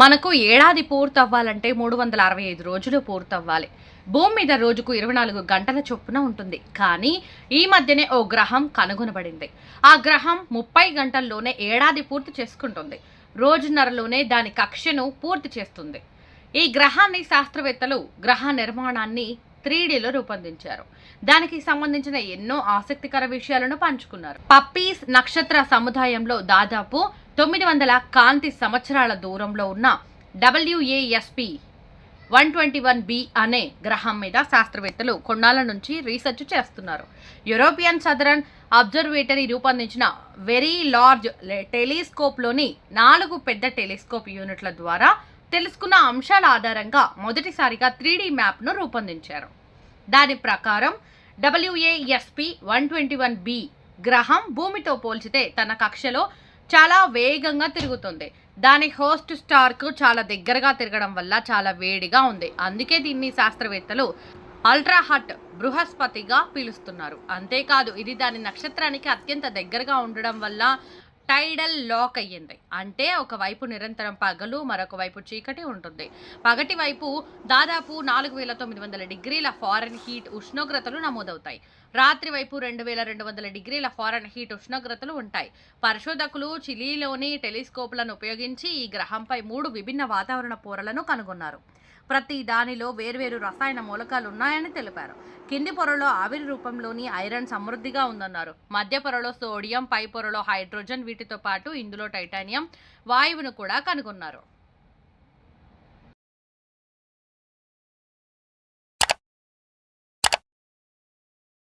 మనకు ఏడాది పూర్తవ్వాలంటే మూడు వందల అరవై ఐదు రోజులు పూర్తవ్వాలి. భూమి మీద రోజుకు ఇరవై నాలుగు గంటల చొప్పున ఉంటుంది. కానీ ఈ మధ్యనే ఓ గ్రహం కనుగొనబడింది. ఆ గ్రహం ముప్పై గంటల్లోనే ఏడాది పూర్తి చేసుకుంటుంది. రోజున్నరలోనే దాని కక్షను పూర్తి చేస్తుంది. ఈ గ్రహాన్ని శాస్త్రవేత్తలు గ్రహ నిర్మాణాన్ని త్రీడీలో రూపొందించారు. దానికి సంబంధించిన ఎన్నో ఆసక్తికర విషయాలను పంచుకున్నారు. పప్పీస్ నక్షత్ర సముదాయంలో దాదాపు తొమ్మిది వందల కాంతి సంవత్సరాల దూరంలో ఉన్న WASP one twenty one B అనే గ్రహం మీద శాస్త్రవేత్తలు కొన్నాళ్ళ నుంచి రీసెర్చ్ చేస్తున్నారు. యూరోపియన్ సదరన్ అబ్జర్వేటరీ రూపొందించిన వెరీ లార్జ్ టెలిస్కోప్లోని నాలుగు పెద్ద టెలిస్కోప్ యూనిట్ల ద్వారా తెలుసుకున్న అంశాల ఆధారంగా మొదటిసారిగా త్రీ డి మ్యాప్ను రూపొందించారు. దాని ప్రకారం WASP one twenty one B గ్రహం భూమితో పోల్చితే తన కక్షలో చాలా వేగంగా తిరుగుతుంది. దాని హోస్ట్ స్టార్కు చాలా దగ్గరగా తిరగడం వల్ల చాలా వేడిగా ఉంది. అందుకే దీన్ని శాస్త్రవేత్తలు అల్ట్రాహట్ బృహస్పతిగా పిలుస్తున్నారు. అంతేకాదు ఇది దాని నక్షత్రానికి అత్యంత దగ్గరగా ఉండడం వల్ల టైడల్ లాక్ అయ్యింది. అంటే ఒకవైపు నిరంతరం పగలు మరొక వైపు చీకటి ఉంటుంది. పగటి వైపు దాదాపు నాలుగు వేల తొమ్మిది వందల డిగ్రీల ఫారెన్ హీట్ ఉష్ణోగ్రతలు నమోదవుతాయి. రాత్రి వైపు రెండు వేల రెండు వందల డిగ్రీల ఫారెన్ హీట్ ఉష్ణోగ్రతలు ఉంటాయి. పరిశోధకులు చిలీలోని టెలిస్కోప్లను ఉపయోగించి ఈ గ్రహంపై మూడు విభిన్న వాతావరణ పొరలను కనుగొన్నారు. ప్రతి దానిలో వేర్వేరు రసాయన మూలకాలు ఉన్నాయని తెలిపారు. కింది పొరలో ఆవిరి రూపంలోని ఐరన్ సమృద్ధిగా ఉందన్నారు. మధ్య పొరలో సోడియం పై పొరలో హైడ్రోజన్ వీటితో పాటు ఇందులో టైటానియం వాయువును కూడా కనుగొన్నారు.